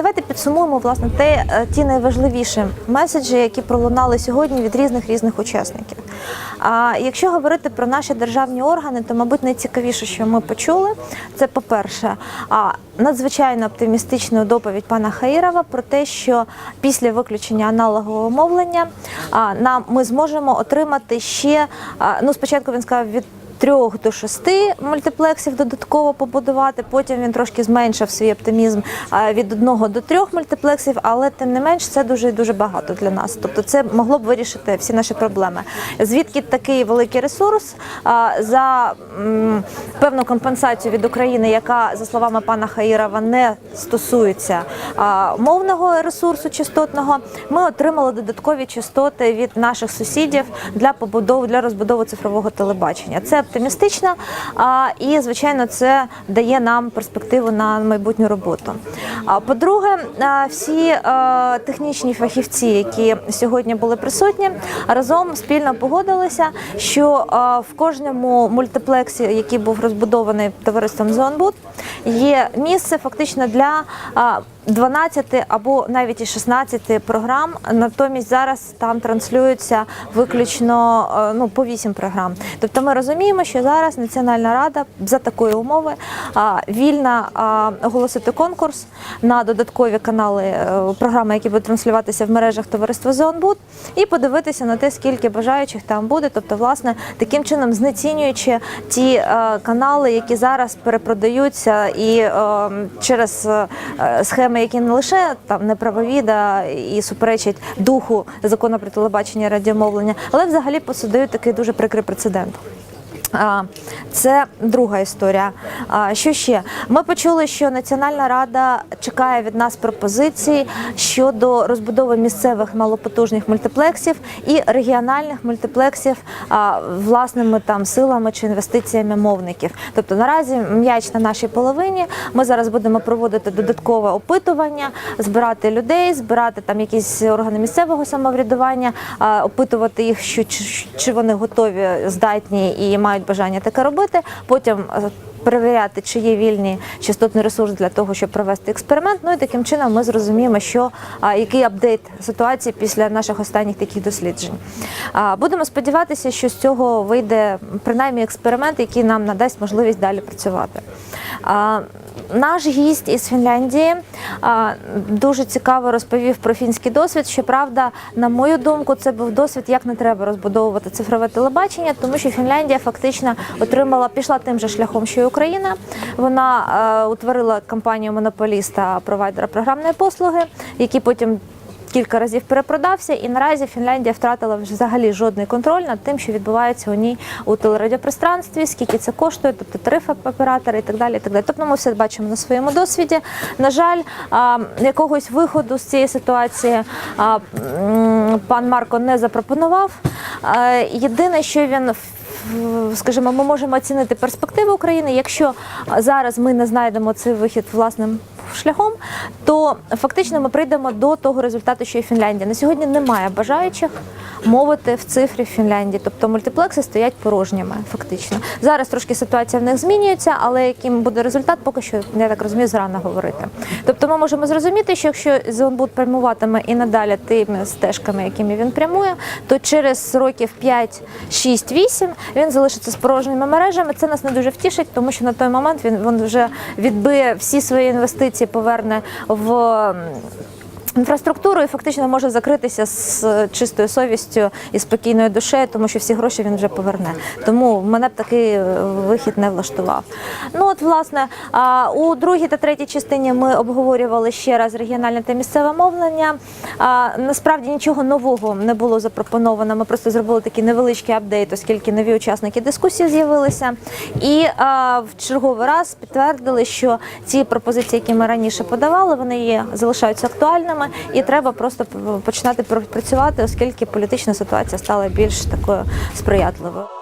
давайте підсумуємо власне те, е, ті найважливіші меседжі, які пролунали сьогодні від різних різних учасників. А якщо говорити про наші державні органи, то мабуть найцікавіше, що ми почули, це по-перше, надзвичайно оптимістичну доповідь пана Хаїрова про те, що після виключення аналогового мовлення нам ми зможемо отримати ще ну спочатку він сказав від трьох до шести мультиплексів додатково побудувати. Потім він трошки зменшив свій оптимізм від одного до трьох мультиплексів, але тим не менш це дуже дуже багато для нас. Тобто, це могло б вирішити всі наші проблеми. Звідки такий великий ресурс за певну компенсацію від України, яка за словами пана Хаїрова не стосується мовного ресурсу частотного, ми отримали додаткові частоти від наших сусідів для побудови для розбудови цифрового телебачення. Це оптимістично, а, і звичайно, це дає нам перспективу на майбутню роботу. А по-друге, всі технічні фахівці, які сьогодні були присутні, разом спільно погодилися, що в кожному мультиплексі, який був розбудований товариством Зонбуд, є місце фактично для. а, 12 або навіть і 16 програм. Натомість зараз там транслюються виключно ну по 8 програм. Тобто ми розуміємо, що зараз Національна рада за такої умови вільна оголосити конкурс на додаткові канали е, програми, які будуть транслюватися в мережах товариства Зонбуд, і подивитися на те, скільки бажаючих там буде. Тобто, власне, таким чином знецінюючи ті е, канали, які зараз перепродаються і е, через схеми, які не лише там неправові да, і суперечать духу закону про телебачення і радіомовлення, але взагалі посудають такий дуже прикрий прецедент. Це друга історія. Що ще? Ми почули, що Національна рада чекає від нас пропозицій щодо розбудови місцевих малопотужних мультиплексів і регіональних мультиплексів власними там силами чи інвестиціями мовників. Тобто наразі м'яч на нашій половині. Ми зараз будемо проводити додаткове опитування, збирати людей, збирати там якісь органи місцевого самоврядування, опитувати їх, що чи вони готові, здатні і мають бажання таке робити. Потім е, перевіряти, чи є вільний частотний ресурс для того, щоб провести експеримент. Ну і таким чином ми зрозуміємо, що який апдейт ситуації після наших останніх таких досліджень. Будемо сподіватися, що з цього вийде принаймні експеримент, який нам надасть можливість далі працювати. Наш гість із Фінляндії дуже цікаво розповів про фінський досвід. Щоправда, на мою думку, це був досвід, як не треба розбудовувати цифрове телебачення, тому що Фінляндія фактично отримала, пішла тим же шляхом, що й Україна. Вона е, утворила компанію монополіста провайдера програмної послуги, які потім. Кілька разів перепродався, і наразі Фінляндія втратила взагалі жодний контроль над тим, що відбувається у ній у телерадіопространстві, скільки це коштує, тобто тарифи оператора і так далі. І так далі. Тобто ми все бачимо на своєму досвіді. На жаль, якогось виходу з цієї ситуації пан Марко не запропонував. Єдине, що він скажімо, ми можемо оцінити перспективи України. Якщо зараз ми не знайдемо цей вихід власним шляхом, то фактично ми прийдемо до того результату, що і Фінляндія. На сьогодні немає бажаючих мовити в цифрі в Фінляндії. Тобто мультиплекси стоять порожніми, фактично. Зараз трошки ситуація в них змінюється, але яким буде результат, поки що я так розумію, зрано говорити. Тобто ми можемо зрозуміти, що якщо Зеленбуд прямуватиме і надалі тими стежками, якими він прямує, то через років 5, 6, 8 він залишиться з порожніми мережами. Це нас не дуже втішить, тому що на той момент він, він вже відбиє всі свої інвестиції, поверне в. М, Інфраструктуру і фактично може закритися з е, чистою совістю і спокійною душею, тому що всі гроші він вже поверне. Тому мене б такий е, вихід не влаштував. Ну от власне у другій та третій частині ми обговорювали ще раз регіональне та місцеве мовлення. Насправді нічого нового не було запропоновано. Ми просто зробили такий невеличкий апдейт, оскільки нові учасники дискусії з'явилися. І в черговий раз підтвердили, що ці пропозиції, які ми раніше подавали, вони є залишаються актуальними, і треба просто починати працювати, оскільки політична ситуація стала більш такою сприятливою.